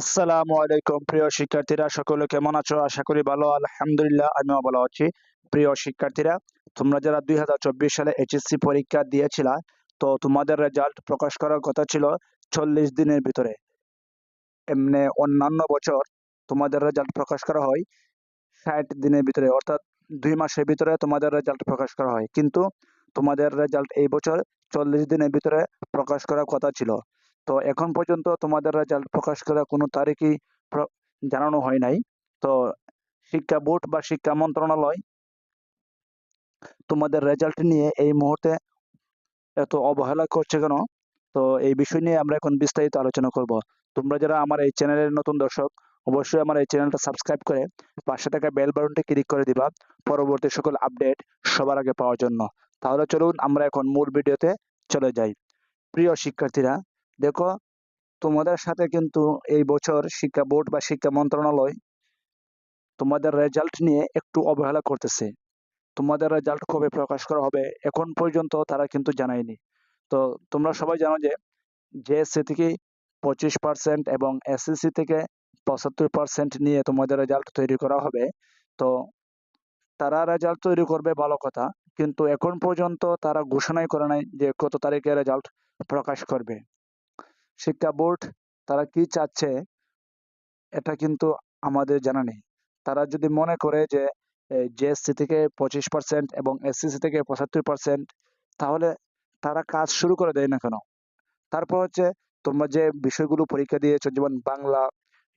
আসসালামু আলাইকুম, প্রিয় শিক্ষার্থীরা, সকলে কেমন আছো? আশা করি ভালো, আলহামদুলিল্লাহ, আমিও ভালো আছি। প্রিয় শিক্ষার্থীরা, তোমরা যারা দুই সালে এইচএসসি পরীক্ষা দিয়েছিলা, তো তোমাদের রেজাল্ট প্রকাশ করার কথা ছিল চল্লিশ দিনের ভিতরে। এমনি অন্যান্য বছর তোমাদের রেজাল্ট প্রকাশ করা হয় ষাট দিনের ভিতরে, অর্থাৎ দুই মাসের ভিতরে তোমাদের রেজাল্ট প্রকাশ করা হয়। কিন্তু তোমাদের রেজাল্ট এই বছর চল্লিশ দিনের ভিতরে প্রকাশ করার কথা ছিল। তো এখন পর্যন্ত তোমাদের রেজাল্ট প্রকাশ করা কোনো তারিখই জানানো হয় নাই। তো শিক্ষা বোর্ড বা শিক্ষা মন্ত্রণালয় তোমাদের রেজাল্ট নিয়ে এই মুহূর্তে এত অবহেলা করছে কেন? তো এই বিষয় নিয়ে আমরা এখন বিস্তারিত আলোচনা করব। তোমরা যারা আমার এই চ্যানেলের নতুন দর্শক, অবশ্যই আমার এই চ্যানেলটা সাবস্ক্রাইব করে পাশে থাকা বেল বাটনটি ক্লিক করে দিবা পরবর্তী সকল আপডেট সবার আগে পাওয়ার জন্য। তাহলে চলুন আমরা এখন মূল ভিডিওতে চলে যাই। প্রিয় শিক্ষার্থীরা দেখো, তোমাদের সাথে কিন্তু এই বছর শিক্ষা বোর্ড বা শিক্ষা মন্ত্রণালয় তোমাদের রেজাল্ট নিয়ে একটু অবহেলা করতেছে। তোমাদের রেজাল্ট কবে প্রকাশ করা হবে এখন পর্যন্ত তারা কিন্তু জানায়নি। তো তোমরা সবাই জানো যে জেএসসি থেকে পঁচিশ পার্সেন্ট এবং এসএসসি থেকে পঁচাত্তর পার্সেন্ট নিয়ে তোমাদের রেজাল্ট তৈরি করা হবে। তো তারা রেজাল্ট তৈরি করবে ভালো কথা, কিন্তু এখন পর্যন্ত তারা ঘোষণাই করে নাই যে কত তারিখে রেজাল্ট প্রকাশ করবে। শিক্ষা বোর্ড, তারা কি চাচ্ছে এটা কিন্তু আমাদের জানা নেই। তারা যদি মনে করে যে জেএসসি থেকে পঁচিশ পার্সেন্ট এবং এসসিসি থেকে পঁচাত্তর পার্সেন্ট তাহলে তারা কাজ শুরু করে দেয় না কেন? তারপর হচ্ছে, তোমরা যে বিষয়গুলো পরীক্ষা দিয়েছ, যেমন বাংলা,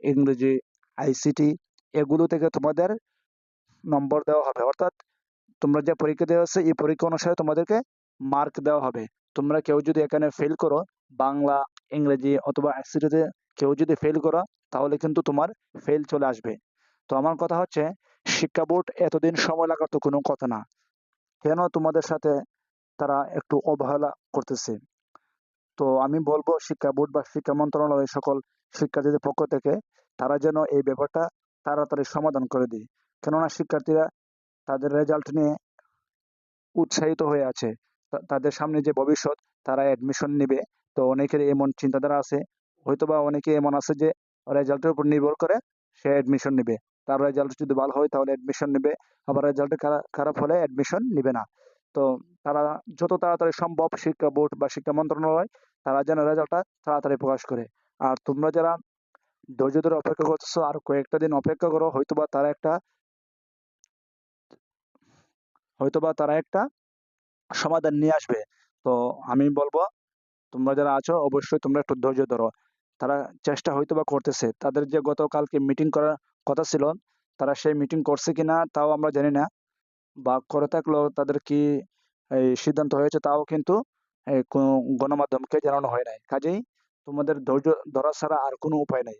ইংরেজি আইসিটি এগুলো থেকে তোমাদের নম্বর দেওয়া হবে। অর্থাৎ তোমরা যে পরীক্ষা দেওয়া হচ্ছে, এই পরীক্ষা অনুসারে তোমাদেরকে মার্ক দেওয়া হবে। তোমরা কেউ যদি এখানে ফেল করো, বাংলা ইংরেজি অথবা আইসিটিতে কেউ যদি ফেল করো, তাহলে কিন্তু তোমার ফেল চলে আসবে। তো আমার কথা হচ্ছে, শিক্ষা বোর্ড এতদিন সময় লাগার তো কোনো কথা না। কেন তোমাদের সাথে তারা একটু অবহেলা করতেছে? তো আমি বলব, শিক্ষা বোর্ড বা শিক্ষা মন্ত্রণালয় সকল শিক্ষার্থীদের পক্ষ থেকে, তারা যেন এই ব্যাপারটা তাড়াতাড়ি সমাধান করে দেয়। কেননা শিক্ষার্থীরা তাদের রেজাল্ট নিয়ে উৎসাহিত হয়ে আছে। তাদের সামনে যে ভবিষ্যৎ, তারা অ্যাডমিশন নেবে। তো অনেকের এমন চিন্তাধারা আছে। হয়তোবা অনেকে এমন আছে যে রেজাল্টের উপর নির্ভর করে সে অ্যাডমিশন নেবে। তার রেজাল্ট যদি ভালো হয় তাহলে অ্যাডমিশন নেবে। আবার রেজাল্ট খারাপ হলে অ্যাডমিশন নেবে না। তো তারা যত তাড়াতাড়ি সম্ভব শিক্ষা বোর্ড বা শিক্ষা মন্ত্রণালয়, তারা যেন রেজাল্টটা তাড়াতাড়ি প্রকাশ করে। আর তোমরা যারা ধৈর্য ধরে অপেক্ষা করতেছো, আর কয়েকটা দিন অপেক্ষা করো, হয়তোবা তারা একটা হয়তোবা তারা একটা সমাধান নিয়ে আসবে। তো আমি বলব তোমরা যারা আছো, অবশ্যই তোমরা একটু ধৈর্য ধরো। তারা চেষ্টা হয়তো বা করতেছে। তাদের যে গতকালকে মিটিং করার কথা ছিল, তারা সেই মিটিং করছে কিনা, তাও আমরা জানি না। বা করে থাকলেও তাদের কি, এই সিদ্ধান্ত হয়েছে তাও কিন্তু গণমাধ্যমকে জানানো হয় নাই। কাজেই তোমাদের ধৈর্য ধরা ছাড়া আর কোনো উপায় নাই।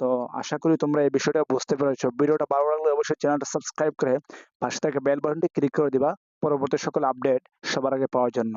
তো আশা করি তোমরা এই বিষয়টা বুঝতে পেরেছ। ভিডিওটা ভালো লাগলে অবশ্যই চ্যানেলটা সাবস্ক্রাইব করে পাশে থেকে বেল বাটনটি ক্লিক করে দিবা। পরবর্তী সকল আপডেট সবার আগে পাওয়ার জন্য।